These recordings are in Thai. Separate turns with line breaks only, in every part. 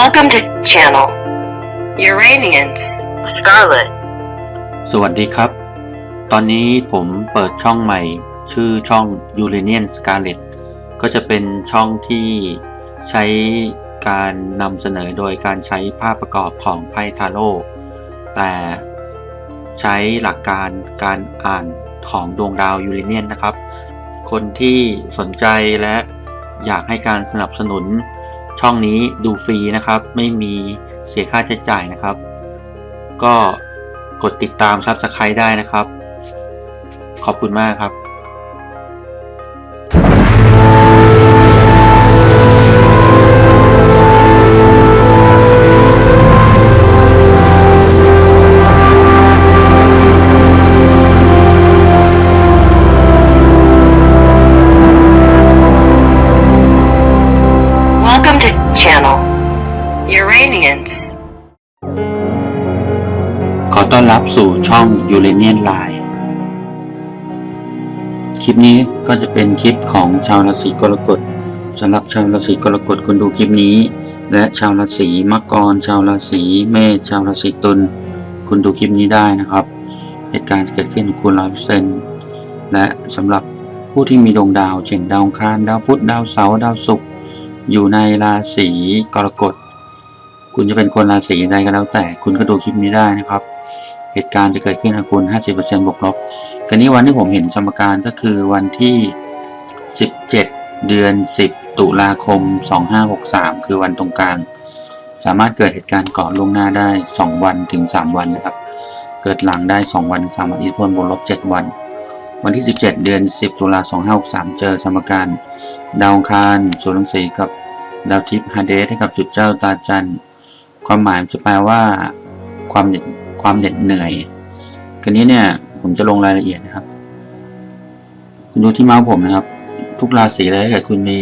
Welcome to channel Uranians Scarlet.
สวัสดีครับ ตอนนี้ผมเปิดช่องใหม่ ชื่อช่อง u r a n i a n Scarlet ก็จะเป็นช่องที่ใช้การนำเสนอโดยการใช้ภาพประกอบของไพ่ทาโร่แต่ใช้หลักการการอ่านของดวงดาวยูเรเนียนนะครับ คนที่สนใจและอยากให้การสนับสนุน ช่องนี้ดูฟรีนะครับ ไม่มีเสียค่าใช้จ่ายนะครับ ก็กดติดตามซับสไครต์ได้นะครับ ขอบคุณมากครับ ต้อนรับสู่ช่อง u r a n i a n Line คลิปนี้ก็จะเป็นคลิปของชาวราศีกรกฎสำหรับชาวราศีกรกฎคนดูคลิปนี้ และชาวราศีมังกร ชาวราศีเมษชาวราศีตุลคุณดูคลิปนี้ได้นะครับ เหตุการณ์เกิดขึ้นคุณร้อยเปอร์เซนและสำหรับผู้ที่มีดวงดาว เช่นดาวคารดาวพุธดาวเสาร์ดาวศุกร์อยู่ในราศีกรกฎคุณจะเป็นคนราศีใดก็แล้วแต่คุณก็ดูคลิปนี้ได้นะครับ เหตุการณ์จะเกิดขึ้นคุณ50%บวกลบกรณีวันที่ผมเห็นสมการก็คือวันที่ 17 เดือน 10 ตุลาคม 2563 คือวันตรงกลาง สามารถเกิดเหตุการณ์ก่อนล่วงหน้าได้ 2 วันถึง 3 วันนะครับ เกิดหลังได้ 2 วันถึง3วันอิทธิพลบวกลบ 7 วัน วันที่ 17 เดือน 10 ตุลา2563 เจอสมการ ดาวคารส่วนรังสีกับดาวทิพย์ฮาเดสให้กับจุดเจ้าตาจันทร์ความหมายมันจะแปลว่าความ ความเหน็ดเหนื่อยกันนี้เนี่ยผมจะลงรายละเอียดนะครับ คุณดูที่เมาส์ผมนะครับ ทุกราศีเลยถ้าเกิดคุณมี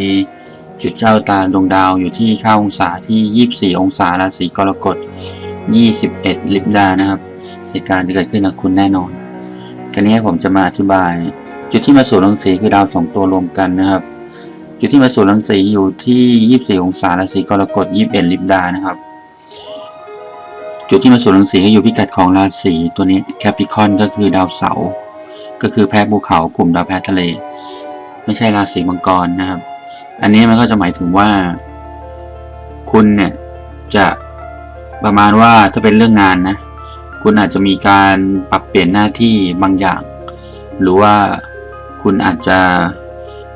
จุดเจ้าตาดวงดาวอยู่ที่ค่าองศาที่ 24 องศาราศีกรกฎ 21 ลิบดานะครับเหตุการณ์จะเกิดขึ้นกับคุณแน่นอนกันนี้ผมจะมาอธิบาย จุดที่มาสู่รังสีคือดาวสองตัวรวมกันนะครับ จุดที่มาสู่รังสีอยู่ที่ 24 องศาราศีกรกฎ 21 ลิบดานะครับ จุดที่มาสู่รังสีก็อยู่พิกัดของราศีตัวนี้แคปิคอนก็คือดาวเสาร์ก็คือแพ้ภูเขากลุ่มดาวแพ้ทะเล ไม่ใช่ราศีมังกรนะครับ อันนี้มันก็จะหมายถึงว่า คุณเนี่ยจะประมาณว่าถ้าเป็นเรื่องงานนะ คุณอาจจะมีการปรับเปลี่ยนหน้าที่บางอย่าง หรือว่าคุณอาจจะ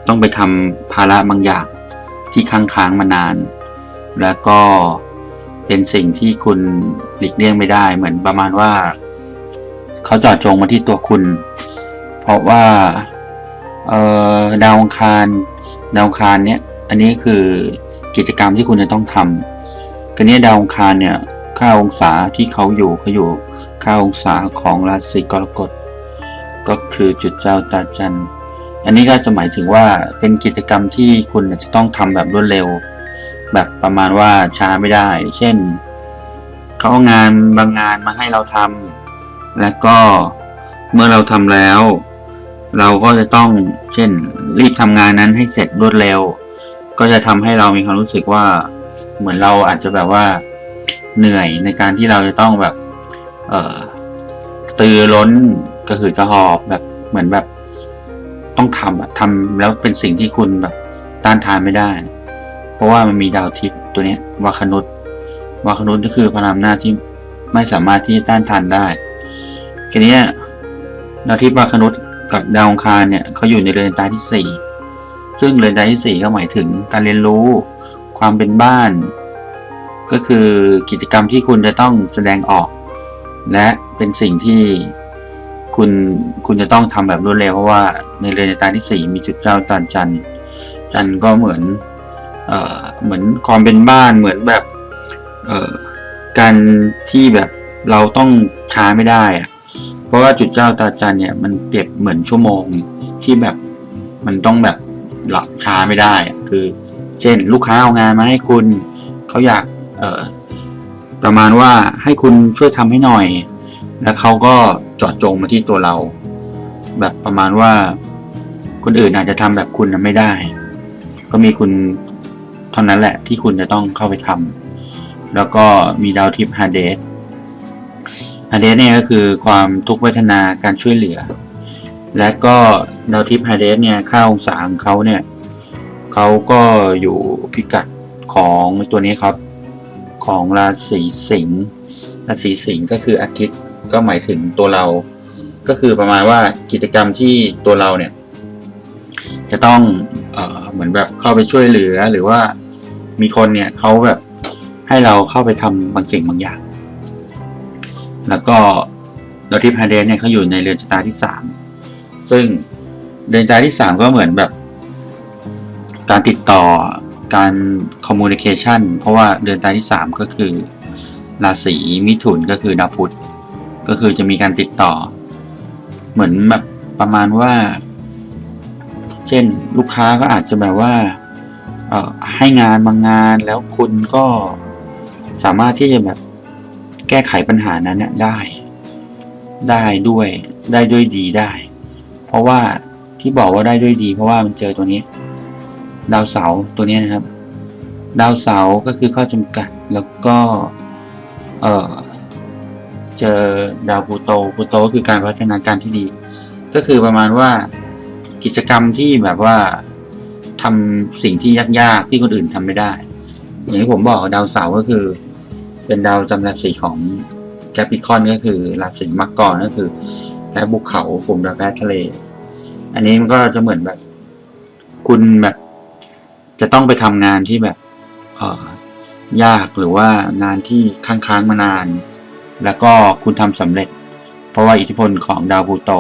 ต้องไปทำภาระบางอย่างที่ค้างค้างมานาน แล้วก็ เป็นสิ่งที่คุณหลีกเลี่ยงไม่ได้ เหมือนประมาณว่า เขาจาะจงมาที่ตัวคุณ เพราะว่าดาวองคารดาวองคารเนี่ยอันนี้คือกิจกรรมที่คุณจะต้องทำกันนี้ดาวองคารเนี่ยค่าองศาที่เขาอยู่เขาอยู่ค่าองศาของราศีกรกฎก็คือจุดเจ้าตาจันทร์อันนี้ก็จะหมายถึงว่าเป็นกิจกรรมที่คุณจะต้องทำแบบรวดเร็ว แบบประมาณว่าช้าไม่ได้ เช่นเขาเอางานบางงานมาให้เราทำแล้วก็เมื่อเราทำแล้ว เราก็จะต้องเช่น รีบทำงานนั้นให้เสร็จรวดเร็ว ก็จะทำให้เรามีความรู้สึกว่าเหมือนเราอาจจะแบบว่าเหนื่อยในการที่เราจะต้องแบบเอ่อตือร้นกระหืดกระหอบแบบเหมือนแบบต้องทำอะทำแล้วเป็นสิ่งที่คุณแบบต้านทานไม่ได้ เพราะว่ามันมีดาวทิพย์ตัวนี้วาคนุษวาคนุษก็คือพลังอำนาจที่ไม่สามารถที่จะต้านทานได้ทีนี้ดาวทิพย์วาคนุษกับดาวองคารเนี่ยเขาอยู่ในเรือนตาที่สี่ซึ่งเรือนตาที่สี่ก็หมายถึงการเรียนรู้ ความเป็นบ้าน ก็คือกิจกรรมที่คุณจะต้องแสดงออก และเป็นสิ่งที่คุณคุณจะต้องทำแบบรวดเร็วเพราะว่าในเรือนตาที่สี่มีจุดเจ้าตานจันทร์จันทร์ก็เหมือน เหมือนความเป็นบ้านเหมือนแบบการที่แบบเราต้องช้าไม่ได้อะเพราะว่าจุดเจ้าตาจันเนี่ยมันเปรียบเหมือนชั่วโมงที่แบบมันต้องแบบหลับช้าไม่ได้คือ เช่น ลูกค้าเอางานมาให้คุณเขาอยากเประมาณว่าให้คุณช่วยทำให้หน่อย แล้วเขาก็เจาะจงมาที่ตัวเรา แบบประมาณว่าคนอื่นอาจจะทำแบบคุณไม่ได้ ก็มีคุณ ท่านั้นแหละที่คุณจะต้องเข้าไปทำแล้วก็มีดาวทิพย์ฮาเดสฮาเดสเนี่ยก็คือความทุกข์เวทนาการช่วยเหลือ และก็ดาวทิพย์ฮาเดสเนี่ยค่าองศาของเขาเนี่ยเขาก็อยู่พิกัดของตัวนี้ครับ ของราศีสิงห์ราศีสิงห์ก็คืออาทิตย์ก็หมายถึงตัวเรา ก็คือประมาณว่ากิจกรรมที่ตัวเราเนี่ยจะต้องเออเหมือนแบบเข้าไปช่วยเหลือหรือว่า มีคนเนี่ยเขาแบบให้เราเข้าไปทำบางสิ่งบางอย่าง แล้วก็ดาวทิพาเดสเนี่ยเขาอยู่ในเรือนชะตาที่สามซึ่งเรือนชะตาที่สามก็เหมือนแบบ การติดต่อการคอมมูนิเคชันเพราะว่าเดือนตาที่สามก็คือราศีมิถุนก็คือดาวพุธก็คือจะมีการติดต่อ เหมือนแบบประมาณว่า เช่นลูกค้าก็อาจจะแบบว่า ให้งานบางงานแล้วคุณก็สามารถที่จะแบบแก้ไขปัญหานั้นเนี่ยได้ ได้ด้วยได้ด้วยดีได้ เพราะว่าที่บอกว่าได้ด้วยดี เพราะว่ามันเจอตัวนี้ ดาวเสาตัวนี้นะครับ ดาวเสาก็คือข้อจำกัดแล้วก็ เออเจอดาวพูโตพูโตคือการพัฒนาการที่ดี ก็คือประมาณว่ากิจกรรมที่แบบว่า ทำสิ่งที่ยากๆที่คนอื่นทำไม่ได้ อย่างที่ผมบอกดาวเสาร์ก็คือ เป็นดาวจำราศีของแกปิคอนก็คือราศีมักกรก็คือแพ้ภูเขากลุ่มดาวแพ้ทะเล อันนี้มันก็จะเหมือนแบบ คุณแบบ จะต้องไปทำงานที่แบบเออยากหรือว่างานที่ค้างๆมานาน แล้วก็คุณทำสำเร็จ เพราะว่าอิทธิพลของดาวพูโต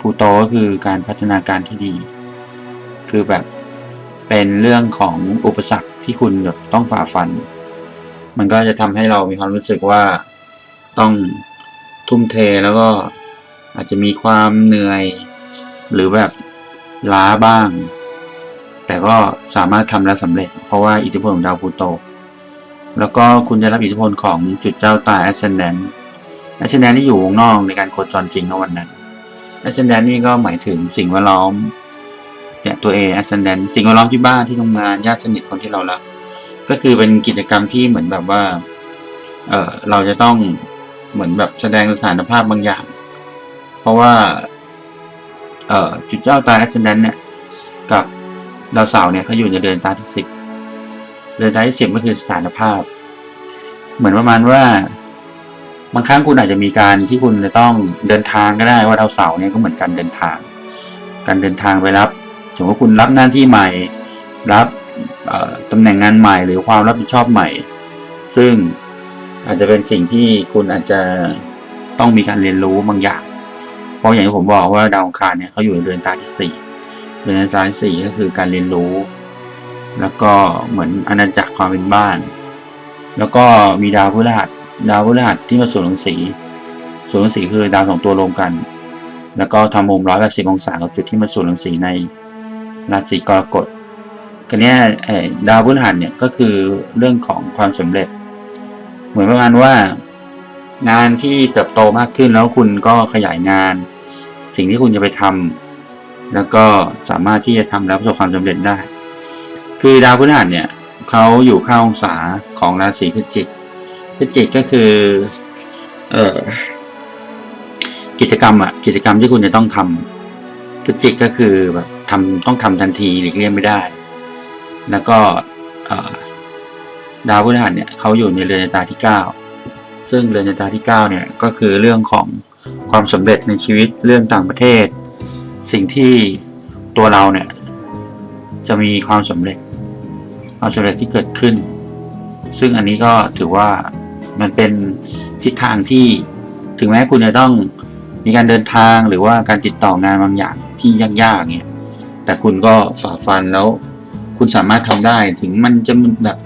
พูโตก็คือการพัฒนาการที่ดี คือแบบ เป็นเรื่องของอุปสรรคที่คุณแบบต้องฝ่าฟัน มันก็จะทำให้เรามีความรู้สึกว่าต้องทุ่มเทแล้วก็อาจจะมีความเหนื่อย หรือแบบล้าบ้าง แต่ก็สามารถทำแล้วสำเร็จ เพราะว่าอิทธิพลของดาวพูโต แล้วก็คุณจะรับอิทธิพลของจุดเจ้าตา ascendant ascendant ที่อยู่วงนอกในการโคจรจริงในวันนั้น ascendant นี่ก็หมายถึงสิ่งแวดล้อม เนี่ยตัว A ascendant สิ่งแวดล้อมที่บ้านที่ทำงานญาติสนิทคนที่เรารักก็คือเป็นกิจกรรมที่เหมือนแบบว่า เออเราจะต้องเหมือนแบบแสดงสถานภาพบางอย่าง เพราะว่า เอ่อจุดเจ้าตา ascendant เนี่ย กับดาวเสาร์เนี่ยเขาอยู่ในเดือนตาที่สิบเดือนตาที่สิบก็คือสถานภาพ เหมือนประมาณว่าบางครั้งคุณอาจจะมีการที่คุณจะต้องเดินทางก็ได้ว่าดาวเสาร์เนี่ยก็เหมือนการเดินทาง การเดินทางไปรับ สมมติว่าคุณรับหน้าที่ใหม่ รับตำแหน่งงานใหม่ หรือความรับผิดชอบใหม่ ซึ่งอาจจะเป็นสิ่งที่คุณอาจจะต้องมีการเรียนรู้บางอย่าง เพราะอย่างที่ผมบอกว่าดาวองคารเนี่ยเขาอยู่ในเดือนตาที่สี่เดือนซ้ายสี่ก็คือการเรียนรู้ แล้วก็เหมือนอาณาจักรความเป็นบ้าน แล้วก็มีดาวพฤหัสดาวพฤหัสที่มาส่วนรังสี ส่วนรังสีคือดาวสองตัวรวมกัน แล้วก็ทำมุมร้อยแปดสิบองศากับจุดที่มาส่วนรังสีใน ราศีกรกฎกันเนี้ยดาวพฤหัสเนี่ยก็คือเรื่องของความสำเร็จ เหมือนประมาณว่า งานที่เติบโตมากขึ้นแล้วคุณก็ขยายงาน สิ่งที่คุณจะไปทำแล้วก็สามารถที่จะทำแล้วประสบความสำเร็จได้ คือดาวพฤหัสเนี่ยเขาอยู่ข้าองศาของราศีพิจิกพิจิกก็คือเอ่อกิจกรรมอะกิจกรรมที่คุณจะต้องทำพิจิกก็คือแบบ ทำต้องทำทันทีหลีกเลี่ยงไม่ได้ แล้วก็ดาวพฤหัสเนี่ยเขาอยู่ในเรือนตาที่เก้าซึ่งเรือนตาที่เก้าเนี่ยก็คือเรื่องของความสำเร็จในชีวิตเรื่องต่างประเทศ สิ่งที่ตัวเราเนี่ยจะมีความสำเร็จความสำเร็จที่เกิดขึ้น ซึ่งอันนี้ก็ถือว่ามันเป็นทิศทางที่ถึงแม้คุณจะต้องมีการเดินทางหรือว่าการติดต่องานบางอย่างที่ยากๆเนี่ย แต่คุณก็ฝ่าฟันแล้ว คุณสามารถทำได้ถึงมันจะแบบ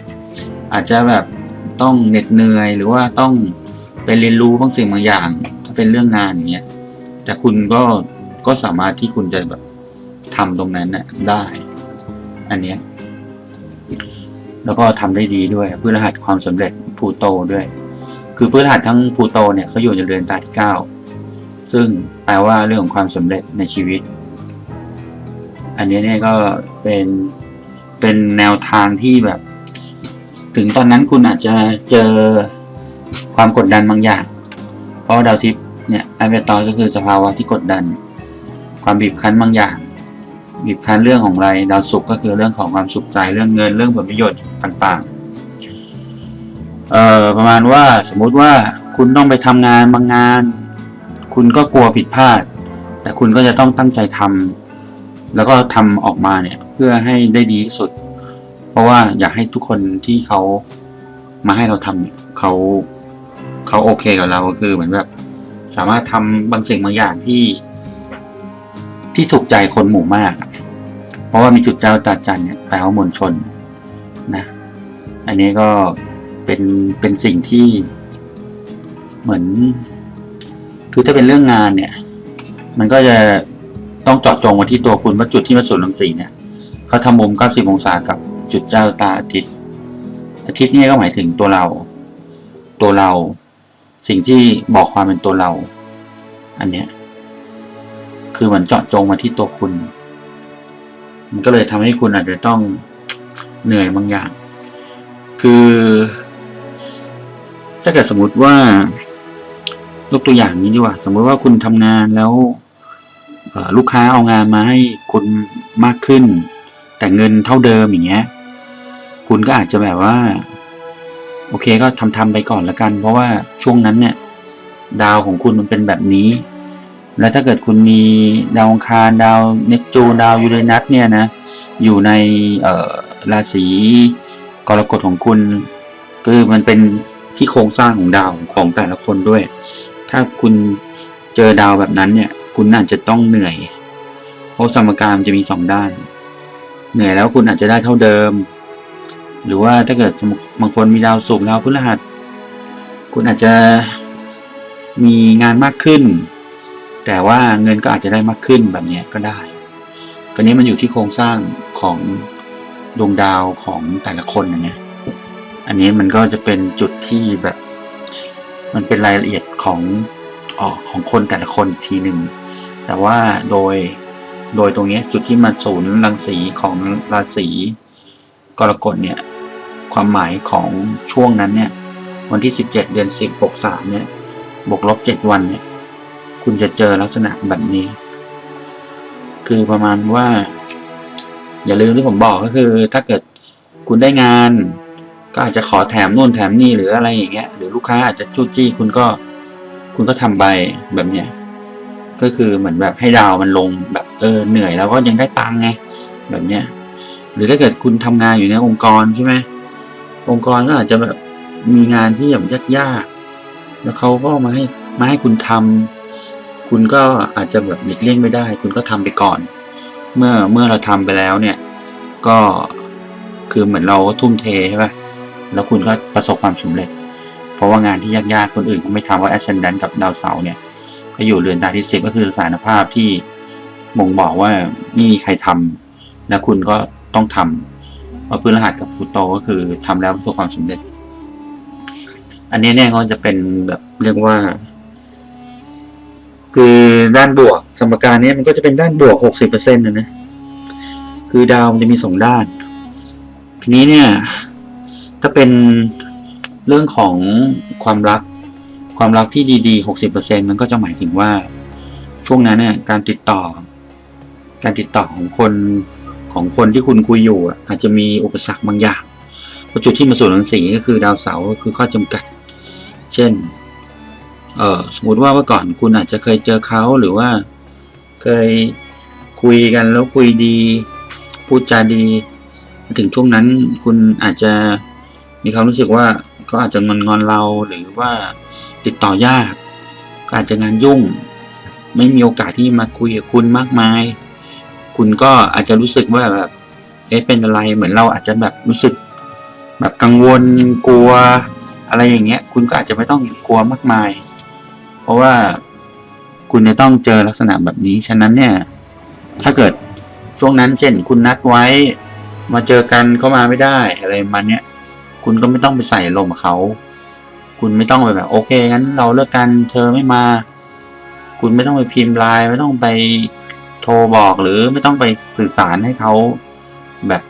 อาจจะแบบต้องเหน็ดเหนื่อย หรือว่าต้องไปเรียนรู้บางสิ่งบางอย่าง ถ้าเป็นเรื่องงานอย่างเงี้ยแต่คุณก็ก็สามารถที่คุณจะแบบทำตรงนั้นน่ะได้ อันเนี้ยแล้วก็ทำได้ดีด้วยพฤหัสความสำเร็จพูโตด้วย คือพฤหัสทั้งพูโตเนี่ยเขาอยู่ในเรือนตาที่เก้าซึ่งแปลว่าเรื่องของความสำเร็จในชีวิต อันนี้เนี่ยก็เป็นเป็นแนวทางที่แบบ ถึงตอนนั้นคุณอาจจะเจอความกดดันบางอย่าง เพราะดาวทิพย์เนี่ยไอเบตอยก็คือสภาวะที่กดดัน ความบีบคั้นบางอย่าง บีบคั้นเรื่องของอะไรดาวศุก็คือเรื่องของความสุขใจเรื่องเงินเรื่องผลประโยชน์ต่างๆเอ่อประมาณว่าสมมุติว่าคุณต้องไปทำงานบางงาน คุณก็กลัวผิดพลาด แต่คุณก็จะต้องตั้งใจทำ แล้วก็ทำออกมาเนี่ยเพื่อให้ได้ดีที่สุด เพราะว่าอยากให้ทุกคนที่เขามาให้เราทำเนี่ยเขาเขาโอเคกับเราก็คือเหมือนแบบสามารถทำบางสิ่งบางอย่างที่ ที่ถูกใจคนหมู่มาก เพราะว่ามีจุดเจ้าตาจันทร์เนี่ยแปลว่ามวลชนนะ อันนี้ก็เป็นเป็นสิ่งที่เหมือน คือถ้าเป็นเรื่องงานเนี่ย มันก็จะ ต้องเจาะจงมาที่ตัวคุณว่าจุดที่มาสูนย์รังสีเนี่ยเขาทำมุม 90 องศากับจุดเจ้าตาอาทิตย์ อาทิตย์นี่ก็หมายถึงตัวเรา ตัวเรา สิ่งที่บอกความเป็นตัวเรา อันเนี้ยคือเหมันเจาะจงมาที่ตัวคุณ มันก็เลยทำให้คุณอาจจะต้องเหนื่อยบางอย่าง คือ ถ้าเกิดสมมติว่ายกตัวอย่างนี้ดีกว่า สมมติว่าคุณทำงานแล้ว ลูกค้าเอางานมาให้คุณมากขึ้น แต่เงินเท่าเดิมอย่างเงี้ย คุณก็อาจจะแบบว่า โอเคก็ทำทำไปก่อนละกัน เพราะว่าช่วงนั้นเนี่ยดาวของคุณมันเป็นแบบนี้ แล้วถ้าเกิดคุณมีดาวองคารดาวเนปจูนดาวยูเรนัสเนี่ยนะ อยู่ในเออราศีกรกฎของคุณ คือมันเป็นที่โครงสร้างของดาวของแต่ละคนด้วย ถ้าคุณเจอดาวแบบนั้นเนี่ย คุณอาจจะต้องเหนื่อย เพราะสมการมันจะมีสองด้าน เหนื่อยแล้วคุณอาจจะได้เท่าเดิม หรือว่าถ้าเกิดสมมติบางคนมีดาวศุกร์ดาวพฤหัส คุณอาจจะมีงานมากขึ้น แต่ว่าเงินก็อาจจะได้มากขึ้นแบบเนี้ยก็ได้ก็นี้มันอยู่ที่โครงสร้างของดวงดาวของแต่ละคนนะเนี่ยอันนี้มันก็จะเป็นจุดที่แบบ มันเป็นรายละเอียดของออของคนแต่ละคนทีหนึ่ง แต่ว่าโดยโดยตรงนี้จุดที่มาศูนย์รังสีของราศีกรกฎเนี่ยความหมายของช่วงนั้นเนี่ยวันที่ 17 เดือน 10บวก3เนี่ยบวกลบ 7 วันเนี่ยคุณจะเจอลักษณะแบบนี้ คือประมาณว่า อย่าลืมที่ผมบอกก็คือ ถ้าเกิดคุณได้งาน ก็อาจจะขอแถมนู่นแถมนี่หรืออะไรอย่างเงี้ยหรือลูกค้าอาจจะจู้จี้คุณก็คุณก็ทำไปแบบเนี้ย ก็คือเหมือนแบบให้ดาวมันลงแบบเออเหนื่อยแล้วก็ยังได้ตังค์ไงแบบเนี้ย หรือถ้าเกิดคุณทำงานอยู่ในองค์กรใช่ไหมองค์กรก็อาจจะแบบมีงานที่แบบยากๆแล้วเขาก็มาให้มาให้คุณทำคุณก็อาจจะแบบหลีกเลี่ยงไม่ได้ คุณก็ทำไปก่อน เมื่อเมื่อเราทำไปแล้วเนี่ย ก็คือเหมือนเราก็ทุ่มเทใช่ปะแล้วคุณก็ประสบความสำเร็จ เพราะว่างานที่ยากๆคนอื่นเขาไม่ทำว่า ascendant กับดาวเสาร์เนี่ย ก็อยู่เรือนตาที่สิบก็คือสารภาพที่บ่งบอกว่าไม่มีใครทำแล้วคุณก็ต้องทำเพราะพฤหัสกับพูโตก็คือทำแล้วประสบความสำเร็จ อันนี้เนี่ยก็จะเป็นแบบเรียกว่า คือด้านบวกสมการนี้มันก็จะเป็นด้านบวกหกสิบเปอร์เซ็นต์นะนะคือดาวมันจะมีสองด้าน ทีนี้เนี่ย ถ้าเป็นเรื่องของความรัก ความรักที่ดีๆหกสิบเปอร์เซ็นมันก็จะหมายถึงว่า ช่วงนั้นเนี่ยการติดต่อ การติดต่อของคนของคนที่คุณคุยอยู่อาจจะมีอุปสรรคบางอย่างเพระจุดที่มาสู่หนังสีก็คือดาวเสาร์คือข้อจำกัด เช่น เออสมมติว่าเมื่อก่อนคุณอาจจะเคยเจอเขาหรือว่าเคยคุยกันแล้วคุยดี พูดจาดีมาถึงช่วงนั้นคุณอาจจะมีความรู้สึกว่าเขาอาจจะงอนงอนเราหรือว่า ติดต่อยากก็อาจจะงานยุ่ง ไม่มีโอกาสที่มาคุยกับคุณมากมาย คุณก็อาจจะรู้สึกว่าแบบเอ๊ะเป็นอะไรเหมือนเราอาจจะแบบรู้สึก แบบกังวลกลัว อะไรอย่างเงี้ย คุณก็อาจจะไม่ต้องกลัวมากมาย เพราะว่าคุณจะต้องเจอลักษณะแบบนี้ ฉะนั้นเนี่ย ถ้าเกิดช่วงนั้นเช่น คุณนัดไว้ มาเจอกันเขามาไม่ได้อะไรมาณเนี้ยคุณก็ไม่ต้องไปใส่ลมเขา คุณไม่ต้องไปแบบ โอเคงั้นเราเลิกกันเธอไม่มา คุณไม่ต้องไปพิมพ์ไลน์ไม่ต้องไปโทรบอกหรือไม่ต้องไปสื่อสารให้เขาแบบ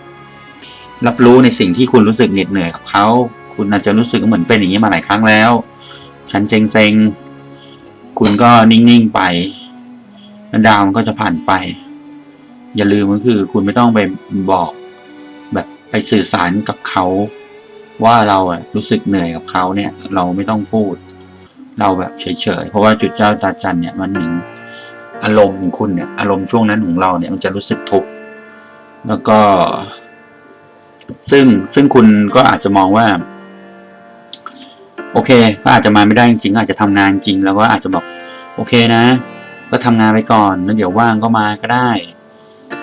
รับรู้ในสิ่งที่คุณรู้สึกเหน็ดเหนื่อยกับเขาคุณอาจจะรู้สึกเหมือนเป็นอย่างนี้มาหลายครั้งแล้ว ฉันเซ็งเซ็งคุณก็นิ่งๆไปแล้วดาวมันก็จะผ่านไป อย่าลืมก็คือ คุณไม่ต้องไปบอก แบบไปสื่อสารกับเขา ว่าเราอะรู้สึกเหนื่อยกับเขาเนี่ย เราไม่ต้องพูด เราแบบเฉยๆเพราะว่าจุดเจ้าตาจันเนี่ยมันหนึ่งอารมณ์ของคุณเนี่ยอารมณ์ช่วงนั้นของเราเนี่ยมันจะรู้สึกทุกข์แล้วก็ ซึ่งซึ่งคุณก็อาจจะมองว่า โอเค ก็อาจจะมาไม่ได้จริงอาจจะทำงานจริง แล้วก็อาจจะบอก โอเคนะ ก็ทำงานไปก่อนแล้วเดี๋ยวว่างก็มาก็ได้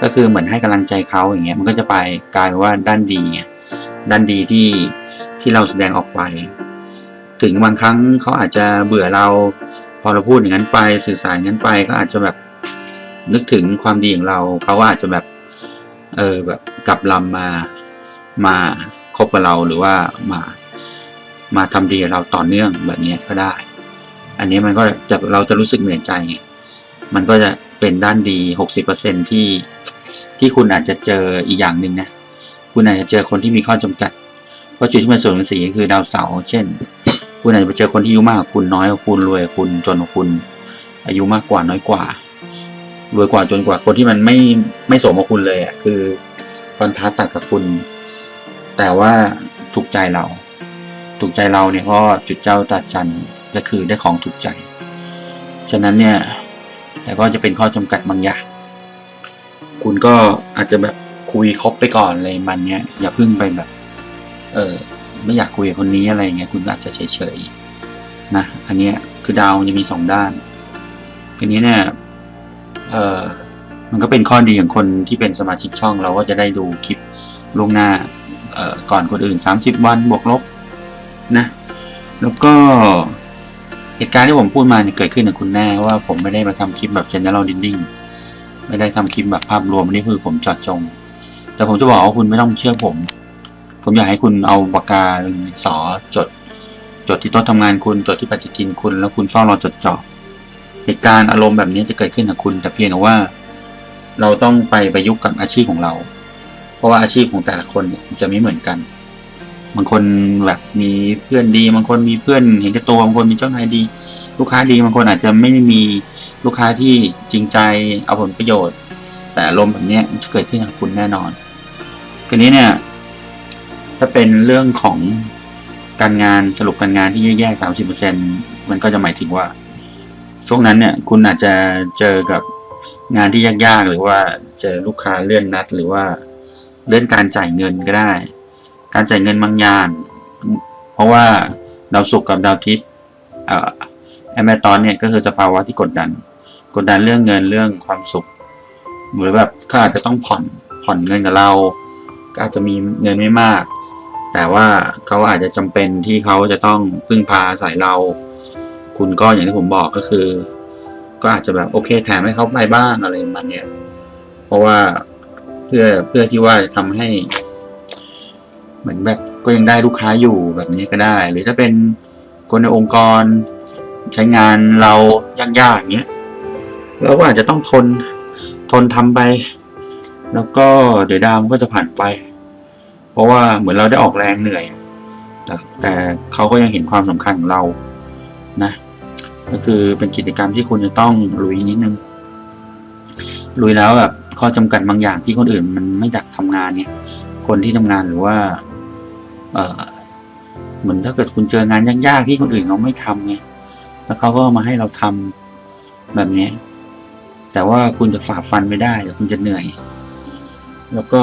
ก็คือเหมือนให้กำลังใจเขาอย่างเงี้ยมันก็จะไปกลายว่าด้านดีไงด้านดีที่ ที่เราแสดงออกไป ถึงบางครั้งเขาอาจจะเบื่อเรา พอเราพูดอย่างนั้นไป สื่อสารอย่างนั้นไปก็อาจจะแบบนึกถึงความดีของเราเขาก็อาจจะแบบเออแบบกลับลำมามาคบกับเราหรือว่ามามาทำดีเราต่อเนื่องแบบนี้ก็ได้ อันนี้มันก็จะเราจะรู้สึกเหนื่อยใจไงมันก็จะเป็นด้านดีหกสิบเปอร์เซ็นที่ที่คุณอาจจะเจออีกอย่างหนึ่งนะ คุณอาจจะเจอคนที่มีข้อจำกัด เพราะจุดที่มันส่วนสีคือดาวเสาร์เช่น คุณอาจจะไปเจอคนที่อายุมากคุณน้อยกว่าคุณรวยคุณจนกว่าคุณ อายุมากกว่าน้อยกว่ารวยกว่าจนกว่าคนที่มันไม่ไม่สมกับคุณเลยอะคือคอนทราสต์ตัดกับคุณ แต่ว่าถูกใจเรา ถูกใจเราเนี่ยเพราะจุดเจ้าตาจันก็คือได้ของถูกใจ ฉะนั้นเนี่ยแต่ก็จะเป็นข้อจำกัดบางอย่างคุณก็อาจจะแบบคุยคบไปก่อนอะไรมันเนี้ยอย่าเพึ่งไปแบบ เออไม่อยากคุยกับคนนี้อะไรเงี้ยคุณอาจจะเฉยๆนะอันเนี้ยคือดาวจะมีสองด้านทีนี้เนี่ยเออมันก็เป็นข้อดีของคนที่เป็นสมาชิกช่องเราก็จะได้ดูคลิปล่วงหน้าเอ่อก่อนคนอื่นสามสิบวันบวกลบนะ แล้วก็เหตุการณ์ที่ผมพูดมาเนี่ยเกิดขึ้นกับคุณแน่ว่าผมไม่ได้มาทำคลิปแบบ general reading ไม่ได้ทำคลิปแบบภาพรวมอันนี่คือผมจอดจง แต่ผมจะบอกว่าคุณไม่ต้องเชื่อผม ผมอยากให้คุณเอาปากกาหรือสอจด จดที่โต๊ะทำงานคุณจดที่ปฏิทินคุณ แล้วคุณเฝ้ารอจดจ่อเหตุการณ์อารมณ์แบบนี้จะเกิดขึ้นกับคุณ แต่เพียงแต่ว่า เราต้องไปประยุกต์กับอาชีพของเรา เพราะว่าอาชีพของแต่ละคนเนี่ยจะไม่เหมือนกันบางคนแบบมีเพื่อนดีบางคนมีเพื่อนเห็นแก่ตัวบางคนมีเจ้านายดี ลูกค้าดีบางคนอาจจะไม่มีลูกค้าที่จริงใจเอาผลประโยชน์ แต่อารมณ์แบบนี้จะเกิดขึ้นกับคุณแน่นอนทีนี้เนี่ย ถ้าเป็นเรื่องของการงานสรุปการงานที่แย่ๆสามสิบเปอร์เซ็นมันก็จะหมายถึงว่า ช่วงนั้นเนี่ย คุณอาจจะเจอกับงานที่ยากๆ หรือว่าเจอลูกค้าเลื่อนนัด หรือว่าเลื่อนการจ่ายเงินก็ได้ การจ่ายเงินบางอย่างเพราะว่าดาวศุกร์กับดาวอาทิตย์เอ่อแอมเมตอนเนี่ยก็คือสภาวะที่กดดัน กดดันเรื่องเงินเรื่องความสุข หรือแบบเขาอาจจะต้องผ่อนผ่อนเงินกับเรา ก็อาจจะมีเงินไม่มาก แต่ว่าเขาอาจจะจำเป็นที่เขาจะต้องพึ่งพาอาศัยเรา คุณก็อย่างที่ผมบอกก็คือ ก็อาจจะแบบโอเคแถมให้เขาไปบ้างอะไรมันเนี่ย เพราะว่าเพื่อเพื่อที่ว่าจะทำให้ เหมือนแบบก็ยังได้ลูกค้าอยู่แบบนี้ก็ได้ หรือถ้าเป็นคนในองค์กรใช้งานเรายากๆอย่างเงี้ยเราก็อาจจะต้องทนทนทำไป แล้วก็เดี๋ยวดาวมันก็จะผ่านไป ราะว่าเหมือนเราได้ออกแรงเหนื่อย แต่แต่เขาก็ยังเห็นความสำคัญของเรานะก็คือเป็นกิจกรรมที่คุณจะต้องลุยนิดนึงลุยแล้วแบบข้อจำกัดบางอย่างที่คนอื่นมันไม่อยากทำงานเนี่ย คนที่ทำงานหรือว่า เออเหมือนถ้าเกิดคุณเจองานยากๆที่คนอื่นเขาไม่ทำไงแล้วเขาก็มาให้เราทำแบบนี้ แต่ว่าคุณจะฝ่าฟันไม่ได้แต่คุณจะเหนื่อย แล้วก็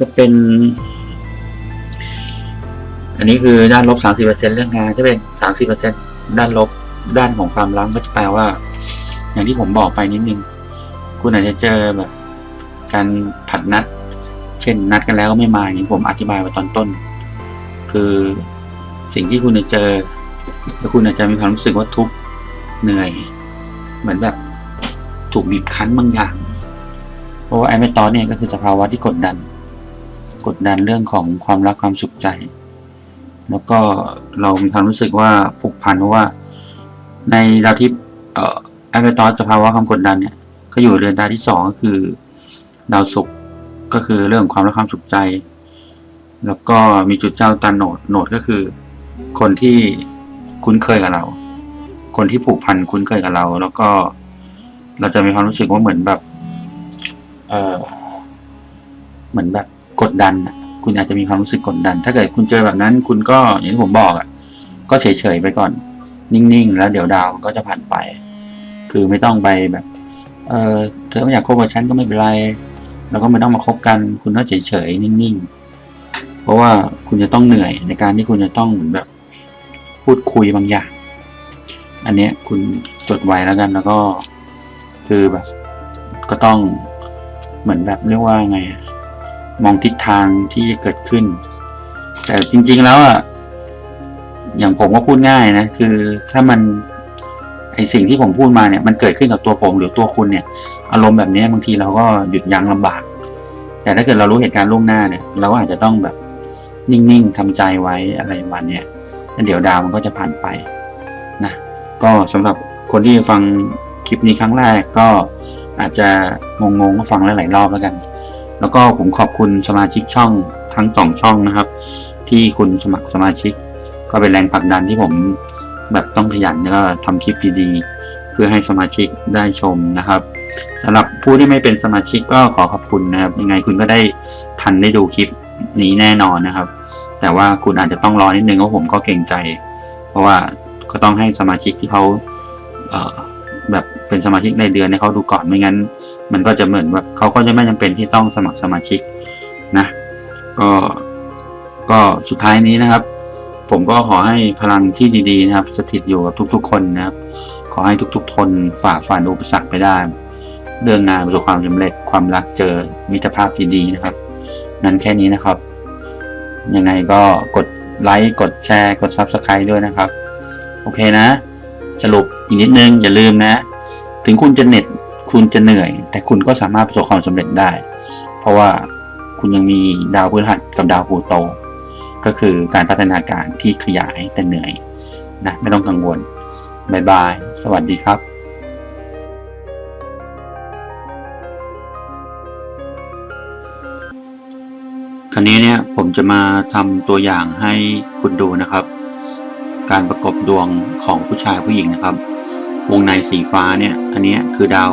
จะเป็น อันนี้คือด้านลบสามสิบเปอร์เซ็นเรื่องงานจะเป็นสามสิบเปอร์เซ็นด้านลบด้านของความรักก็จะแปลว่า อย่างที่ผมบอกไปนิดนึง คุณอาจจะเจอแบบ การผัดนัด เช่นนัดกันแล้วก็ไม่มาอย่างที่ผมอธิบายไว้ตอนต้น คือสิ่งที่คุณจะเจอแล้วคุณอาจจะมีความรู้สึกว่าทุกข์เหนื่อย เหมือนแบบถูกบีบคั้นบางอย่างเพราะว่าไอ้เมตอนเนี่ยก็คือสภาวะที่กดดัน กดดันเรื่องของความรักความสุขใจ แล้วก็เรามีความรู้สึกว่าผูกพันเพราะว่า ในดาวทิพย์เอ่อไอ้เมตอนสภาวะความกดดันเนี่ยก็อยู่เรือนดาวที่สองก็คือดาวศุกร์ก็คือเรื่องความรักความสุขใจ แล้วก็มีจุดเจ้าตาโหนดโหนดก็คือ คนที่คุ้นเคยกับเรา คนที่ผูกพันคุ้นเคยกับเรา แล้วก็เราจะมีความรู้สึกว่าเหมือนแบบ เออเหมือนแบบ กดดันอะคุณอาจจะมีความรู้สึกกดดัน ถ้าเกิดคุณเจอแบบนั้น คุณก็อย่างที่ผมบอกอะ ก็เฉยๆไปก่อน นิ่งๆ แล้วเดี๋ยวดาวมันก็จะผ่านไป คือไม่ต้องไปแบบ เออเธอไม่อยากคบกับฉันก็ไม่เป็นไร แล้วก็ไม่ต้องมาคบกัน คุณก็เฉยๆนิ่งๆ เพราะว่าคุณจะต้องเหนื่อยในการที่คุณจะต้องเหมือนแบบ พูดคุยบางอย่าง อันเนี้ยคุณจดไว้แล้วกันแล้วก็ คือแบบ ก็ต้องเหมือนแบบเรียกว่าไงอะ มองทิศทางที่จะเกิดขึ้น แต่จริง ๆแล้วอะอย่างผมก็พูดง่ายนะ คือถ้ามันไอสิ่งที่ผมพูดมาเนี่ยมันเกิดขึ้นกับตัวผมหรือตัวคุณเนี่ย อารมณ์แบบนี้บางทีเราก็หยุดยั้งลำบาก แต่ถ้าเกิดเรารู้เหตุการณ์ล่วงหน้าเนี่ย เราก็อาจจะต้องแบบนิ่งๆทำใจไว้อะไรประมาณเนี้ยแล้วเดี๋ยวดาวมันก็จะผ่านไปนะก็สำหรับคนที่ฟังคลิปนี้ครั้งแรกก็อาจจะงงๆก็ฟังหลายๆรอบแล้วกัน แล้วก็ผมขอบคุณสมาชิกช่องทั้งสองช่องนะครับ ที่คุณสมัครสมาชิก ก็เป็นแรงผลักดันที่ผมแบบต้องขยันแล้วก็ทำคลิปดีๆ เพื่อให้สมาชิกได้ชมนะครับสำหรับผู้ที่ไม่เป็นสมาชิกก็ขอขอบคุณนะครับ ยังไงคุณก็ได้ทันได้ดูคลิปนี้แน่นอนนะครับ แต่ว่าคุณอาจจะต้องรอนิดนึงเพราะผมก็เกรงใจ เพราะว่าก็ต้องให้สมาชิกที่เขาเแบบเป็นสมาชิกในเดือนให้เขาดูก่อนไม่งั้น มันก็จะเหมือนแบบเขาก็จะไม่จำเป็นที่ต้องสมัครสมาชิกนะ ก็ก็สุดท้ายนี้นะครับ ผมก็ขอให้พลังที่ดีๆนะครับ สถิตอยู่กับทุก ๆ คนนะครับ ขอให้ทุกๆทนฝ่าฟันอุปสรรคไปได้ เรื่องงานประสบความสำเร็จความรักเจอมิตรภาพดีๆนะครับ นั้นแค่นี้นะครับ ยังไงก็กดไลค์กดแชร์กด Subscribe ด้วยนะครับ โอเคนะ สรุปอีกนิดนึงอย่าลืมนะ ถึงคุณจะเหน็ด คุณจะเหนื่อย แต่คุณก็สามารถประสบความสำเร็จได้ เพราะว่าคุณยังมีดาวพฤหัสกับดาวพลูโต ก็คือการพัฒนาการที่ขยายแต่เหนื่อยนะไม่ต้องกังวลบายบาย สวัสดีครับคราวนี้เนี่ยผมจะมาทำตัวอย่างให้คุณดูนะครับ การประกบดวงของผู้ชายผู้หญิงนะครับ วงในสีฟ้าเนี่ย อันนี้คือดาว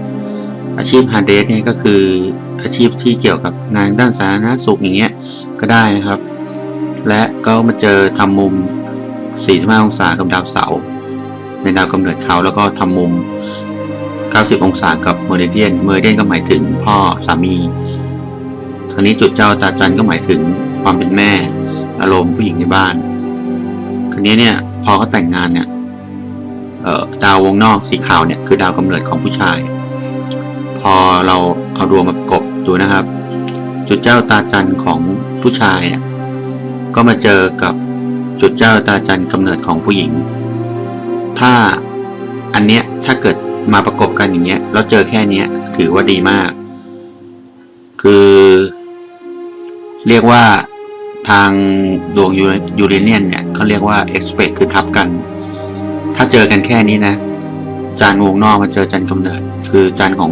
อาชีพฮาร์เดสเนี่ยก็คืออาชีพที่เกี่ยวกับงานด้านสาธารณสุขอย่างเงี้ยก็ได้นะครับ และก็มาเจอทำมุม 45 องศากับดาวเสาร์ในดาวกำเนิดเขาแล้วก็ทำมุม 90 องศากับเมอริเดียนเมอริเดียนก็หมายถึงพ่อสามีทางนี้จุดเจ้าตาจันก็หมายถึงความเป็นแม่ อารมณ์ผู้หญิงในบ้านคราวนี้เนี่ยพอเขาแต่งงานเนี่ยเอ่อดาววงนอกสีขาวเนี่ยคือดาวกำเนิดของผู้ชาย พอเราเอาดวงมากบดูนะครับ จุดเจ้าตาจันของผู้ชายเนี่ยก็มาเจอกับจุดเจ้าตาจันทร์กำเนิดของผู้หญิง ถ้าอันเนี้ยถ้าเกิดมาประกบกันอย่างเงี้ยแล้วเจอแค่เนี้ยถือว่าดีมาก คือ เรียกว่าทางดวงยูเรเนียนเนี่ยเขาเรียกว่า expect คือทับกัน ถ้าเจอกันแค่นี้นะ จานวงนอกมาเจอจันกำเนิด คือจานของ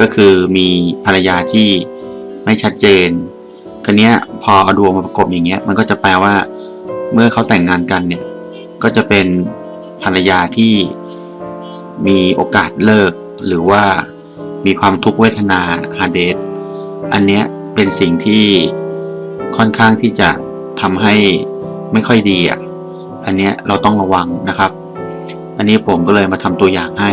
ก็คือมีภรรยาที่ไม่ชัดเจนคันนี้พอเอาดวงมาประกบอย่างเงี้ย มันก็จะแปลว่า เมื่อเขาแต่งงานกันเนี่ย ก็จะเป็นภรรยาที่มีโอกาสเลิก หรือว่ามีความทุกขเวทนาฮาเดสอันเนี้ยเป็นสิ่งที่ค่อนข้างที่จะทำให้ไม่ค่อยดีอะ อันเนี้ยเราต้องระวังนะครับ อันนี้ผมก็เลยมาทำตัวอย่างให้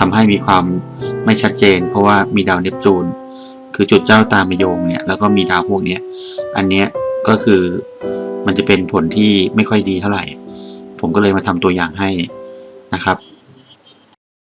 ทำให้มีความไม่ชัดเจน เพราะว่ามีดาวเนปจูน คือจุดเจ้าตามโยงเนี่ยแล้วก็มีดาวพวกเนี้ยอันเนี้ยก็คือมันจะเป็นผลที่ไม่ค่อยดีเท่าไหร่ ผมก็เลยมาทำตัวอย่างให้นะครับ